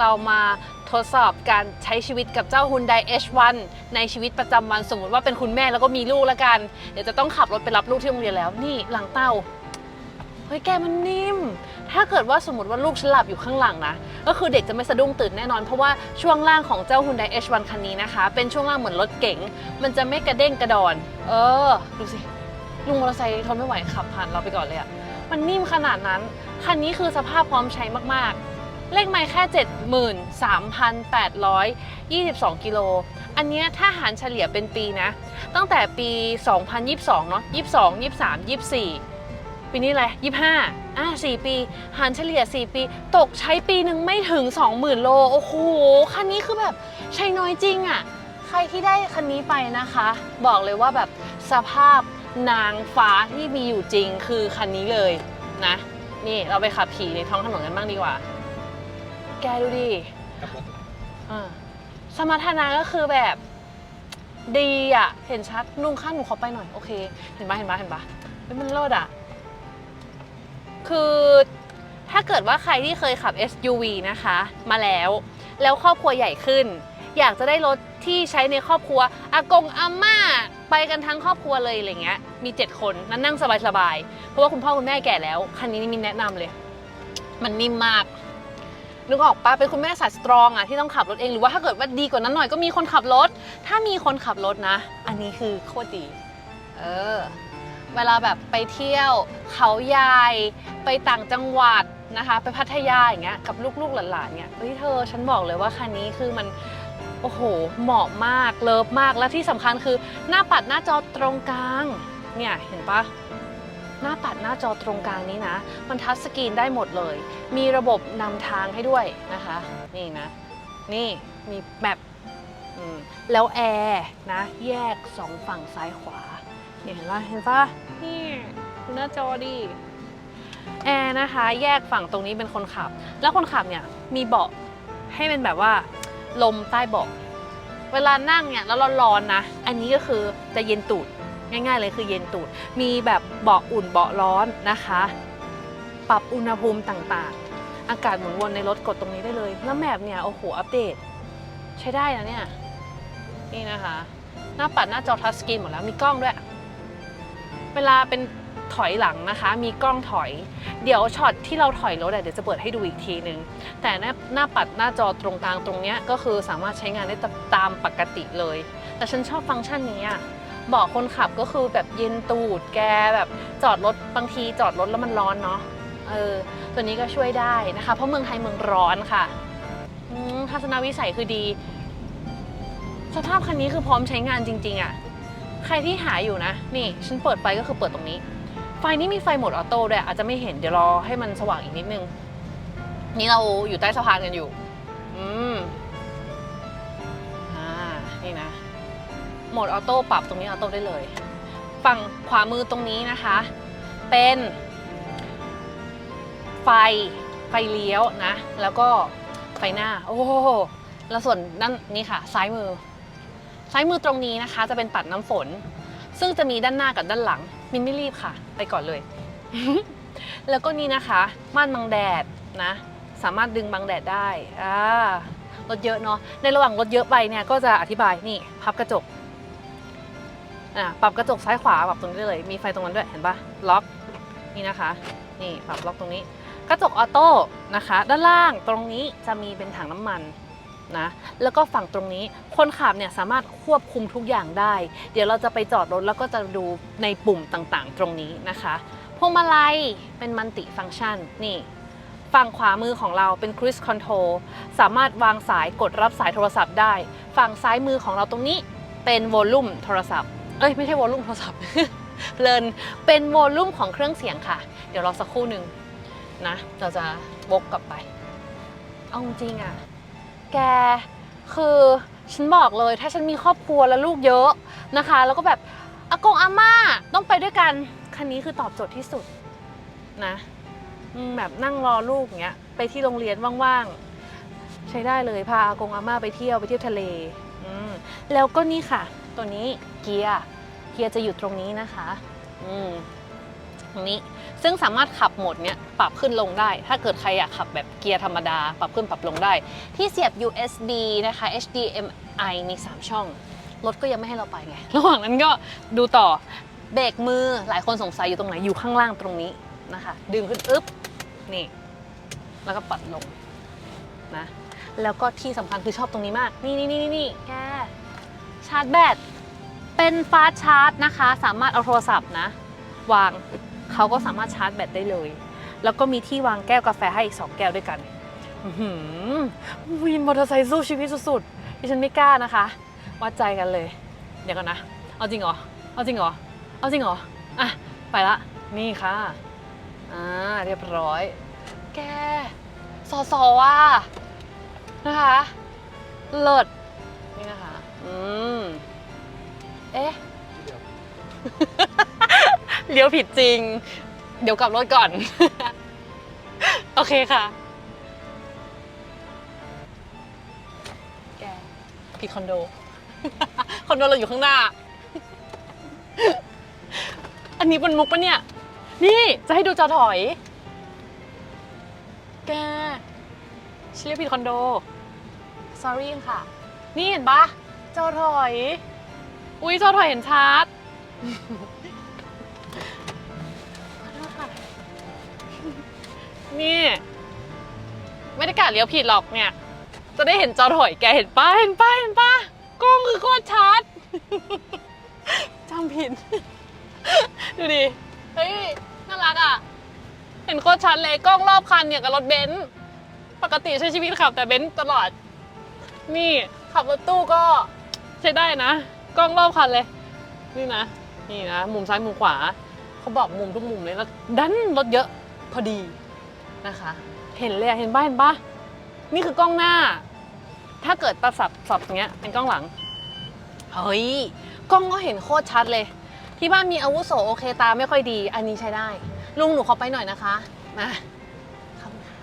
เรามาทดสอบการใช้ชีวิตกับเจ้า Hyundai H1 ในชีวิตประจำวันสมมติว่าเป็นคุณแม่แล้วก็มีลูกแล้วกัน เดี๋ยวจะต้องขับรถไปรับลูกที่โรงเรียนแล้วนี่หลังเต้าเฮ้ยแกมันนิ่ม ถ้าเกิดว่าสมมติว่าลูกฉันหลับอยู่ข้างหลังนะ ก็คือเด็กจะไม่สะดุ้งตื่นแน่นอน เพราะว่าช่วงล่างของเจ้า Hyundai H1 คันนี้นะคะ เป็นช่วงล่างเหมือนรถเก๋ง มันจะไม่กระเด้งกระดอน เออ ดูสิ ลุงมอเตอร์ไซค์ทนไม่ไหวขับผ่านเราไปก่อนเลยอะมันนิ่มขนาดนั้น คันนี้คือสภาพพร้อมใช้มากๆ เลขไมล์แค่ 73,822 กิโล อันเนี้ยถ้าหารเฉลี่ยเป็นปีนะ ตั้งแต่ปี 2022 เนาะ22 23 24 ปีนี้อะไร 25 อะ4ปี หารเฉลี่ย 4 ปี ตกใช้ปีหนึ่งไม่ถึง 20,000 โล โอ้โห คันนี้คือแบบใช้น้อยจริงอะ่ะ ใครที่ได้คันนี้ไปนะคะ บอกเลยว่าแบบสภาพนางฟ้าที่มีอยู่จริงคือคันนี้เลยนะ นี่เราไปขับขี่ในท้องถนนกันบ้างดีกว่า แกดูดิกับรถอ่าสมรรถนะก็คือแบบดีอะ เห็นชัดลุงข้างหนูขอไปหน่อย โอเค เห็นปะเห็นปะเห็นปะเฮ้ยมันเลิศอะ คือถ้าเกิดว่าใครที่เคยขับ SUV นะคะ มาแล้ว แล้วครอบครัวใหญ่ขึ้น อยากจะได้รถที่ใช้ในครอบครัวอากงอาม่าไปกันทั้งครอบครัวเลยอะไรเงี้ยมี 7 คนนั่นนั่งสบายๆ เพราะว่าคุณพ่อคุณแม่แก่แล้ว คันนี้นี่มีแนะนำเลย มันนิ่มมาก นึกออกปะเป็นคุณแม่สายสตรองอะที่ต้องขับรถเองหรือว่าถ้าเกิดว่าดีกว่านั้นหน่อยก็มีคนขับรถ ถ้ามีคนขับรถนะ อันนี้คือโคตรดี เออ เวลาแบบไปเที่ยว เขาใหญ่ไปต่างจังหวัดนะคะ ไปพัทยาอย่างเงี้ยกับลูกๆหลานๆเนี่ยเฮ้ยเธอฉันบอกเลยว่าคันนี้คือมันโอ้โหเหมาะมากเลิฟมากและที่สำคัญคือหน้าปัดหน้าจอตรงกลางเนี่ยเห็นปะ หน้าปัดหน้าจอตรงกลางนี้นะ มันทัชสกรีนได้หมดเลย มีระบบนำทางให้ด้วยนะคะ นี่นะ นี่มีแมปแล้วแอร์นะ แยกสองฝั่งซ้ายขวาเนี่ยเห็นปะเห็นปะนี่ดูหน้าจอดิแอร์นะคะ แยกฝั่งตรงนี้เป็นคนขับ แล้วคนขับเนี่ยมีเบาะให้เป็นแบบว่า ลมใต้เบาะเวลานั่งเนี่ยแล้วร้อนๆนะ อันนี้ก็คือจะเย็นตูด ง่าย ๆ เลยคือเย็นตูด มีแบบเบาะอุ่นเบาะร้อนนะคะ ปรับอุณหภูมิต่างๆ อากาศหมุนวนในรถกดตรงนี้ได้เลย แล้วแมปเนี่ยโอ้โหอัปเดต ใช้ได้นะเนี่ยนี่นะคะ หน้าปัดหน้าจอทัชสกรีนหมดแล้วมีกล้องด้วย เวลาเป็นถอยหลังนะคะ มีกล้องถอย เดี๋ยวช็อตที่เราถอยรถอะเดี๋ยวจะเปิดให้ดูอีกทีนึง แต่หน้าหน้าปัดหน้าจอตรงกลางตรงเนี้ยก็คือสามารถใช้งานได้ตามปกติเลย แต่ฉันชอบฟังก์ชันนี้อะ เบาะคนขับก็คือแบบเย็นตูดแกแบบจอดรถบางทีจอดรถแล้วมันร้อนเนาะเออตัวนี้ก็ช่วยได้นะคะ เพราะเมืองไทยเมืองร้อนค่ะทัศนวิสัยคือดี สภาพคันนี้คือพร้อมใช้งานจริง ๆอะ่ะใครที่หาอยู่นะ นี่ฉันเปิดไฟก็คือเปิดตรงนี้ ไฟนี้มีไฟโหมดออโต้ด้วยอาจจะไม่เห็นเดี๋ยวรอให้มันสว่างอีกนิดนึง นี่เราอยู่ใต้สะพานกันอยู่ อืมอ่านี่นะ โหมดออโต้ปรับตรงนี้ออโต้ได้เลย ฝั่งขวามือตรงนี้นะคะ เป็นไฟไฟเลี้ยวนะ แล้วก็ไฟหน้า โอ้โหแล้วส่วนด้านนี้ค่ะ ซ้ายมือ ซ้ายมือตรงนี้นะคะ จะเป็นปัดน้ำฝน ซึ่งจะมีด้านหน้ากับด้านหลัง มินไม่รีบค่ะ ไปก่อนเลย แล้วก็นี่นะคะ ม่านบังแดดนะ สามารถดึงบังแดดได้อ่ารถเยอะเนาะในระหว่างรถเยอะไปเนี่ยก็จะอธิบายนี่พับกระจก อะปรับกระจกซ้ายขวาปรับตรงนี้ได้เลย มีไฟตรงนั้นด้วยเห็นปะล็อกนี่นะคะ นี่ปรับล็อกตรงนี้ กระจกออโต้นะคะ ด้านล่างตรงนี้จะมีเป็นถังน้ำมันนะแล้วก็ฝั่งตรงนี้คนขับเนี่ยสามารถควบคุมทุกอย่างได้ เดี๋ยวเราจะไปจอดรถแล้วก็จะดูในปุ่มต่างๆ ตรงนี้นะคะพวงมาลัยเป็นมัลติฟัง c t ชันนี่ฝั่งขวามือของเราเป็น Cruise Control สามารถวางสายกดรับสายโทรศัพท์ได้ ฝั่งซ้ายมือของเราตรงนี้เป็นวอลลุ่มโทรศัพท์ เอ้ยไม่ใช่วอลลุ่มโทรศัพท์ เพลินเป็นวอลลุ่มของเครื่องเสียงค่ะ เดี๋ยวรอสักครู่หนึ่งนะเราจะวกกลับไป เอาจริงอะแกคือฉันบอกเลย ถ้าฉันมีครอบครัวและลูกเยอะนะคะ แล้วก็แบบอากงอาม่าต้องไปด้วยกัน คันนี้คือตอบโจทย์ที่สุดนะแบบนั่งรอลูกเงี้ยไปที่โรงเรียนว่างๆ ใช้ได้เลยพาอากงอาม่าไปเที่ยวไปเที่ยวทะเลแล้วก็นี่ค่ะ ตัวนี้เกียร์เกียร์จะอยู่ตรงนี้นะคะ อืมตรงนี้ซึ่งสามารถขับโหมดเนี้ยปรับขึ้นลงได้ ถ้าเกิดใครอยากขับแบบเกียร์ธรรมดา ปรับขึ้นปรับลงได้ ที่เสียบ USB นะคะ HDMI มี 3 ช่อง รถก็ยังไม่ให้เราไปไง ระหว่างนั้นก็ดูต่อเบรกมือหลายคนสงสัยอยู่ตรงไหน อยู่ข้างล่างตรงนี้นะคะ ดึงขึ้นอึ๊บ นี่ แล้วก็ปัดลงนะ แล้วก็ที่สำคัญคือชอบตรงนี้มาก นี่นี่นี่นี่นี่แก ชาร์จแบต เป็นฟาสชาร์จนะคะ สามารถเอาโทรศัพท์นะ วางเขาก็สามารถชาร์จแบตได้เลย แล้วก็มีที่วางแก้วกาแฟให้อีก2แก้วด้วยกันหือวินมอเตอร์ไซค์สู้ชีวิตสุดๆดิฉันไม่กล้านะคะวัดใจกันเลย เดี๋ยวก่อนนะ เอาจริงเหรอ เอาจริงเหรอ เอาจริงเหรอ อะ ไปละ นี่ค่ะ อ่า เรียบร้อย แกสอสอว่านะคะ เลิศ นี่นะคะ อืม เอ๊ะ เลี้ยวผิดจริง เดี๋ยวกลับรถก่อน โอเคค่ะ แก ผิดคอนโด คอนโดเราอยู่ข้างหน้า อันนี้เป็นมุกปะเนี่ย นี่จะให้ดูจอถอย แกเชียผิดคอนโด sorry ค่ะ นี่เห็นปะ จอถอย อุ้ยจอถอยเห็นชัดขอโทษค่ะนี่ ไม่ได้กะเลี้ยวผิดหรอกเนี่ย จะได้เห็นจอถอยแกเห็นป้าเห็นป้าเห็นป้ากล้องคือโคตรชัดจำผิด ดูดิ เฮ้ย น่ารักอะ เห็นโคตรชัดเลยกล้องรอบคันเนี่ยกับรถเบนซ์ปกติใช้ชีวิตขับแต่เบนซ์ตลอด นี่ขับรถตู้ก็ ใช้ได้นะ กล้องรอบคันเลย นี่นะ นี่นะ มุมซ้ายมุมขวา เขาบอกมุมทุกมุมเลยแล้วดันรถเยอะพอดีนะคะ เห็นเลยอะเห็นบ้าเห็นปะนี่คือกล้องหน้า ถ้าเกิดประสับสับอย่างเงี้ยเป็นกล้องหลัง เฮ้ย กล้องก็เห็นโคตรชัดเลย ที่บ้านมีอาวุโสโอเคตาไม่ค่อยดี อันนี้ใช้ได้ ลุงหนูขอไปหน่อยนะคะนะขอบคุณค่ะ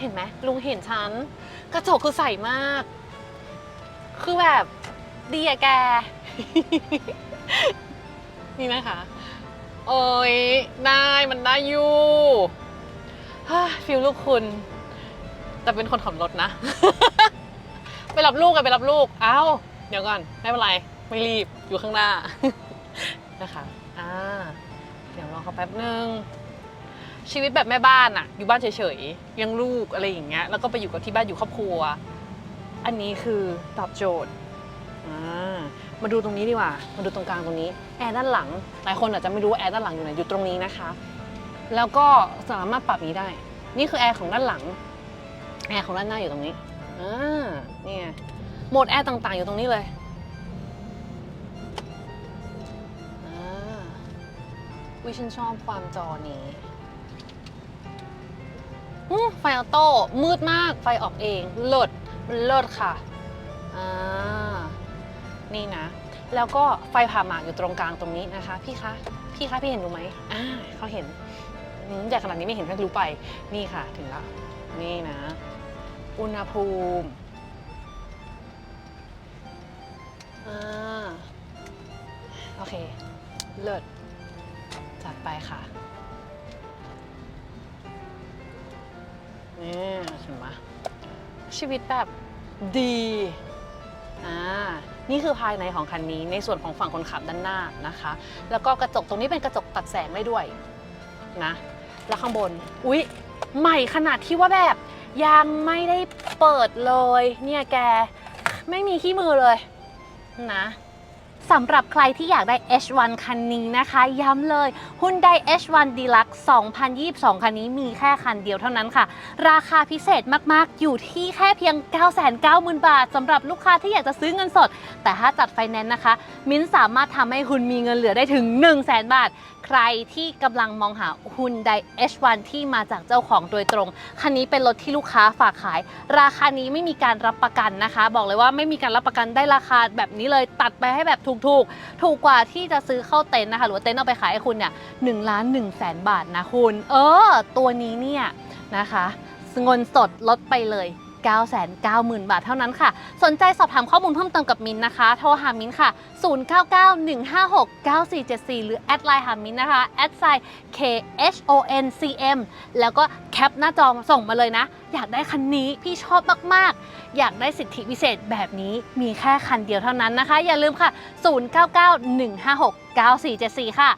เห็นไหมลุงเห็นฉัน กระจกคือใสมาก คือแบบ ดีอะแก นี่นะคะ โอ้ยได้มันได้อยู่ฮ่าฟิลลูกคุณ แต่เป็นคนขับรถนะ ไปรับลูกกันไปรับลูก เอ้า เดี๋ยวก่อน ไม่เป็นไร ไม่รีบ อยู่ข้างหน้า นะคะ อ่า เดี๋ยวรอเขาแป๊บนึง ชีวิตแบบแม่บ้านอะอยู่บ้านเฉยๆเลี้ยังลูกอะไรอย่างเงี้ย แล้วก็ไปอยู่กับที่บ้านอยู่ครอบครัว อันนี้คือตอบโจทย์ อ่ามาดูตรงนี้ดีกว่า มาดูตรงกลางตรงนี้ แอร์ด้านหลัง หลายคนอาจจะไม่รู้ว่าแอร์ด้านหลังอยู่ไหน อยู่ตรงนี้นะคะ แล้วก็สามารถปรับนี้ได้ นี่คือแอร์ของด้านหลัง แอร์ของด้านหน้าอยู่ตรงนี้ อ่า นี่ไงโหมดแอร์ต่างๆอยู่ตรงนี้เลยอ่าวิฉันชอบความจอนี้ไฟออโต้มืดมากไฟออกเอง เลิศมันเลิศค่ะ อ่า นี่นะ แล้วก็ไฟผ่าหมากอยู่ตรงกลางตรงนี้นะคะ พี่คะ พี่คะพี่เห็นรู้ไหมอ่าเขาเห็นอืมใหญ่ขนาดนี้ไม่เห็นให้รู้ไป นี่ค่ะถึงละ นี่นะ อุณหภูมิอ่าโอเค เลิศ จัดไปค่ะนี่เห็นไหมชีวิตแบบดี อ่า นี่คือภายในของคันนี้ในส่วนของฝั่งคนขับด้านหน้านะคะ แล้วก็กระจกตรงนี้เป็นกระจกตัดแสงได้ด้วยนะ แล้วข้างบน อุ๊ย ใหม่ขนาดที่ว่าแบบยังไม่ได้เปิดเลย เนี่ยแกไม่มีขี้มือเลยนะ สำหรับใครที่อยากได้ H1 คันนี้นะคะ ย้ำเลย Hyundai H1 Deluxe 2022 คันนี้มีแค่คันเดียวเท่านั้นค่ะ ราคาพิเศษมากๆ อยู่ที่แค่เพียง 990,000 บาทสำหรับลูกค้าที่อยากจะซื้อเงินสด แต่ถ้าจัดไฟแนนซ์นะคะ มิ้นท์สามารถทำให้คุณมีเงินเหลือได้ถึง 100,000บาท ใครที่กำลังมองหา Hyundai H1 ที่มาจากเจ้าของโดยตรง คันนี้เป็นรถที่ลูกค้าฝากขาย ราคานี้ไม่มีการรับประกันนะคะ บอกเลยว่าไม่มีการรับประกันได้ราคาแบบนี้เลยตัดไปให้แบบถูกๆ ถูกกว่าที่จะซื้อเข้าเต็นท์นะคะ หรือว่าเต็นท์เอาไปขายให้คุณเนี่ยหนึ่งล้านหนึ่งแสนบาทนะคุณ เออ ตัวนี้เนี่ยนะคะเงินสดลดไปเลย 990,000 บาทเท่านั้นค่ะ สนใจสอบถามข้อมูลเพิ่มเติมกับมินนะคะ โทรหามินค่ะ 0991569474 หรือแอดไลน์หามินนะคะแอดไซ KHONCM แล้วก็แคปหน้าจอส่งมาเลยนะ อยากได้คันนี้พี่ชอบมาก ๆ อยากได้สิทธิพิเศษแบบนี้มีแค่คันเดียวเท่านั้นนะคะ อย่าลืมค่ะ 0991569474 ค่ะ